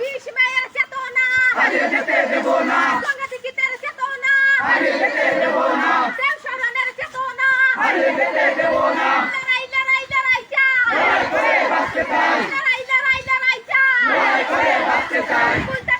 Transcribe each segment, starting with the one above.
বিষ মেয়ের চেতনা। হারিয়ে যেতে দেব না। সাংঘাতিকতার চেতনা। হারিয়ে যেতে দেব না। দেব শরণের চেতনা। হারিয়ে যেতে দেব না। লড়াই লড়াই লড়াই চাই লড়াই করে বাঁচতে চাই। লড়াই লড়াই লড়াই চাই লড়াই করে বাঁচতে চাই। উল্টা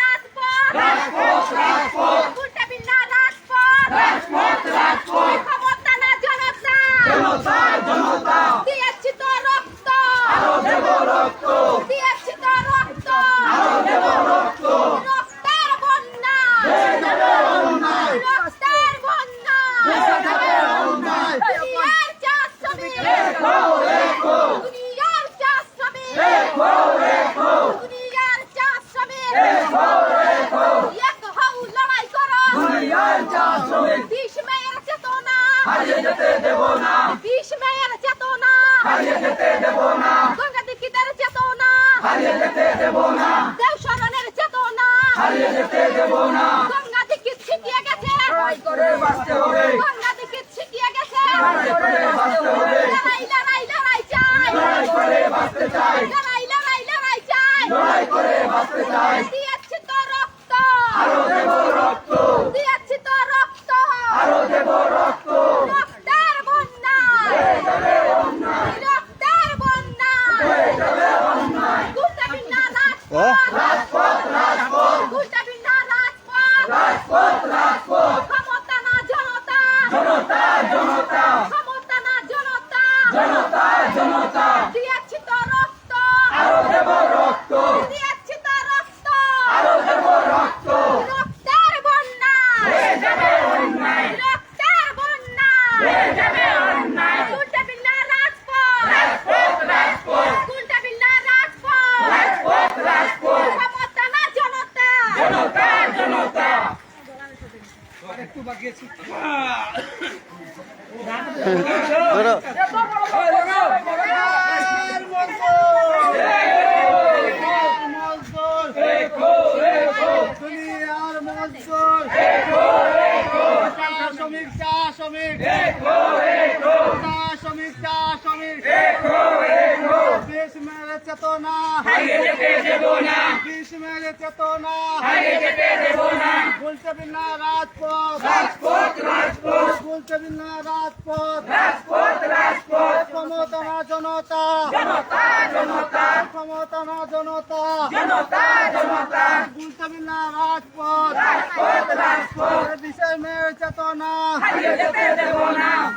রাজপথ। রাজপথ উল্টা পিল্লা রাজপথ রাজপথ রাজপথ ক্ষমতা না জনতা জনতা জনতা দিয়েছি তো রক্ত আরও দেব রক্ত দিয়েছি তো রক্ত আরও দেব রক্ত রক্তের বন্যা দেবে দেবে অন্যায় রক্তের বন্যা দেবে দেবে অন্যায় দুনিয়ার চাষ শ্রমিক রেখো রেখো দুনিয়ার চাষ শ্রমিক রেখো রেখো দুনিয়ার চাষ শ্রমিক রেখো রেখো এক হও লড়াই করো দুনিয়ার চা শ্রমিক বিষ মেয়ের চেতনা হারিয়ে যেতে দেব না। বিষ মেয়ের চেতনা। হারিয়ে যেতে দেব না। গঙ্গা দীক্ষিতের চেতনা। হারিয়ে যেতে দেব না। দেব শরণের চেতনা। হারিয়ে যেতে দেব না। গঙ্গা দীক্ষিত ছিটিয়ে গেছে। করে বাঁচতে হবে। গঙ্গা দীক্ষিত ছিটিয়ে গেছে। করে বাঁচতে হবে লড়াই লড়াই লড়াই চাই লড়াই করে বাঁচতে চাই লড়াই লড়াই লড়াই চাই লড়াই করে বাঁচতে চাই দিয়েছি তো রক্ত আরও দেব রক্ত দিয়েছি তো রক্ত আরও দেব রক্ত রক্তের বন্যা দেবে অন্যায় রক্তের বন্যা দেবে অন্যায় গুলটা বিন্না রাজপথ রাজপথ রাজপথ গুলটা বিন্না রাজপথ রাজপথ রাজপথ ক্ষমতা না জনতা জনতা জনতা ক্ষমতা না জনতা জনতা জনতা দিয়েছি তো রক্ত আরও দেব রক্ত দিয়েছি তো রক্ত আরও দেব রক্ত রক্তের বন্যা দেবে অন্যায় রক্তের বন্যা দেবে অন্যায় গুলটা বিন্না রাজপথ রাজপথ রাজপথ গুলটা বিন্না রাজপথ রাজপথ রাজপথ ক্ষমতা না জনতা জনতা জনতা দুনিয়ার মজদুর চা শ্রমিক চা শ্রমিক চা শ্রমিক চা শ্রমিক দেশ মেরে চেতনা। হারিয়ে যেতে দেব না দেশ মেরে চেতনা। বলতে বিনা রাজপথ। বলতে বিনা রাজপথ। ক্ষমতা জনতা। জনতা জনতা। ক্ষমতা জনতা। জনতা জনতা। বলতে বিনা রাজপথ। বিষয় মেরে চেতনা।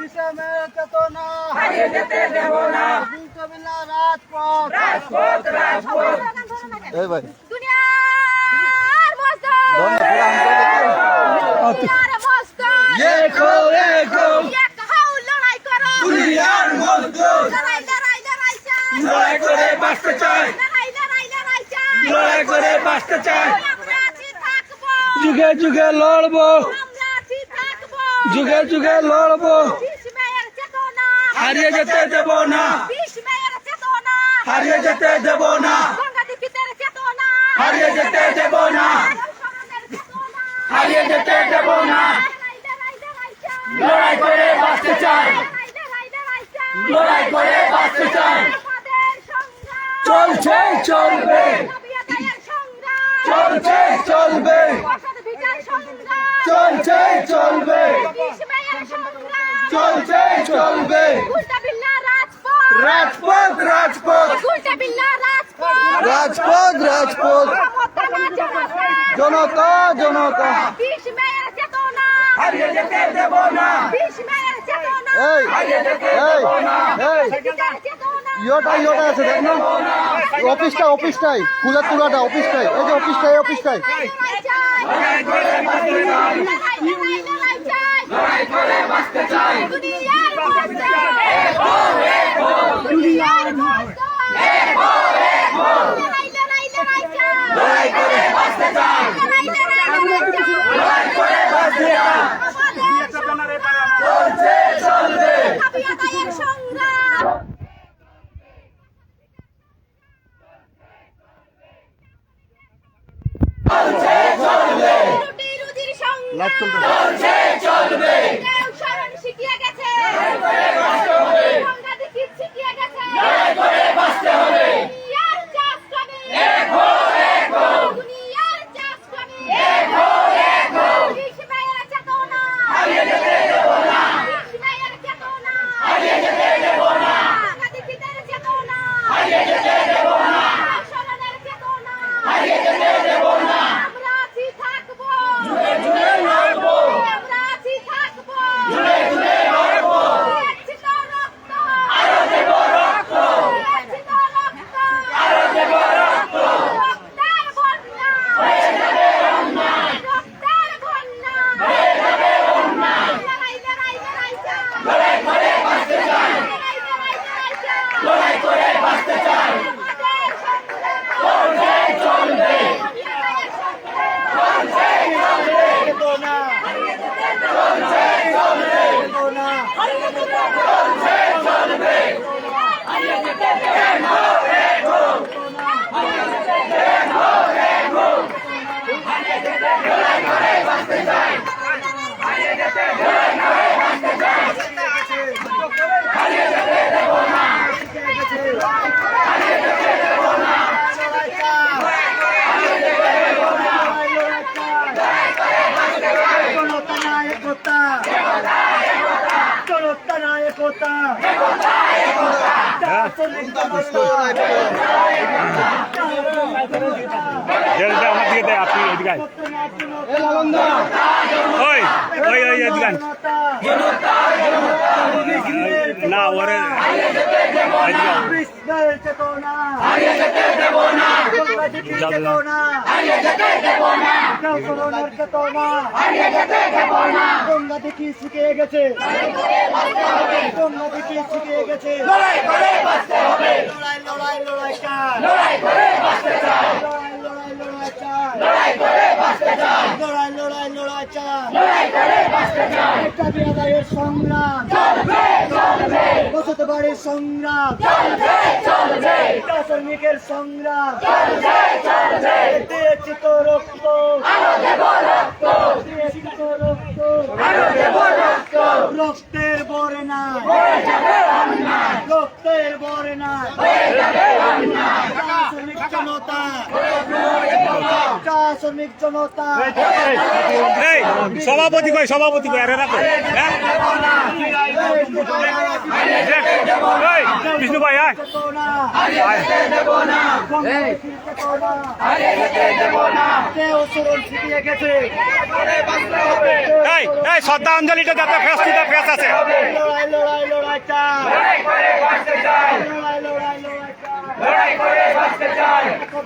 বিষয় মেরে চেতনা। যেতে দেব না বলতে বিনা রাজপথ রাজপথ রাজপথ এই ভাই দুনিয়ার মজদুর দুনিয়ার মজদুর রেখো রেখো এক হও লড়াই করো বাঁচতে চাই লড়াই করে বাঁচতে চাই যুগে যুগে লড়বো। যুগে যুগে লড়বো। হারিয়ে যেতে দেব না। হারিয়ে যেতে দেব না। হারিয়ে যেতে দেব না। হারিয়ে যেতে দেব না। লড়াই করে বাঁচতে চাই। লড়াই করে বাঁচতে চাই। চলছে চলবে। চলছে চলবে। চলছে চলবে। চলছে চলবে। রাজপথ রাজপথ। রাজপথ রাজপথ। জনতা জনতা। চেতনা ইয়োটা আছে দেখ না। অফিসটা অফিসটাই ফুলের তুলাটা অফিসটাই এই যে অফিসটাই অফিসটাই লড়াই করে বাঁচতে চাই লড়াই লড়াই লড়াই চাই লড়াই করে বাঁচতে চাই দুনিয়ার মজদুর দুনিয়ার মজদুর লড়াই লড়াই লড়াই চাই লড়াই করে বাঁচতে চাই লড়াই লড়াই লড়াই চাই লড়াই করে বাঁচতে চাই আমাদের চলছে চলবে দাবি আদায়ের সংগ্রাম রুটি রুজির চলছে চলবে। 还有一个在 আমার দিকে আপনি এদিকে। ওই ওই ওই এদিকে আয়। না ওরে এদিকে আয়। কৃষ্ণের চেতনা গঙ্গাধিপীর যাও, যাও। চেতনা করোনার চেতনা গঙ্গা দেখি শুকিয়ে গেছে দেখি শুকিয়ে গেছে লড়াই লড়াই লড়াই চাই। লড়াই লড়াই লড়াই চাই। লড়াই লড়াই লড়াই চাই। একটা বিয়াদায়ের সংগ্রাম। বসতে পারে সংগ্রাম। একটা শ্রমিকের সংগ্রাম। দিয়েছি তো রক্ত। দিয়েছি তো রক্ত। রক্তের বরে না রক্তের বরে না চা শ্রমিক জনতা। চা শ্রমিক জনতা। সভাপতি কই সভাপতি আরে রাখো। হ্যাঁ? বিষ্ণু ভাই শ্রদ্ধাঞ্জলিটা যাতে ফেস আছে। লড়াই লড়াই লড়াই লড়াই লড়াই লড়াই চাই কর্তা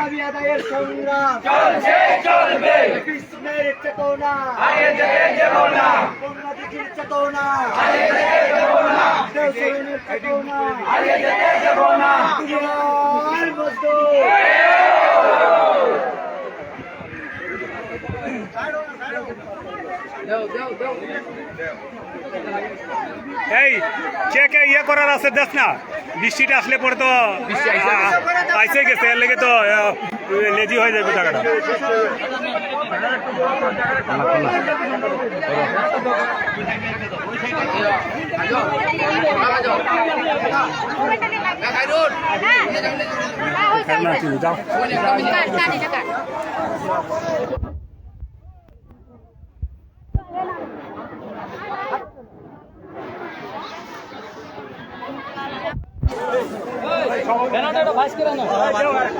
দাবি আদায়ের সংগ্রাম। চলছে চলবে। কৃষ্ণের চেতনা। গঙ্গাদিঘির চেতনা। দেওসরণের চেতনা। বিহার মজদুর। এই কে কে ইয়ে করার আছে দেখ না। বৃষ্টিটা আসলে পরে তো আইসে গেছে এর লেগে তো লেজি হয়ে যাবে টাকাটা। না তুই যাও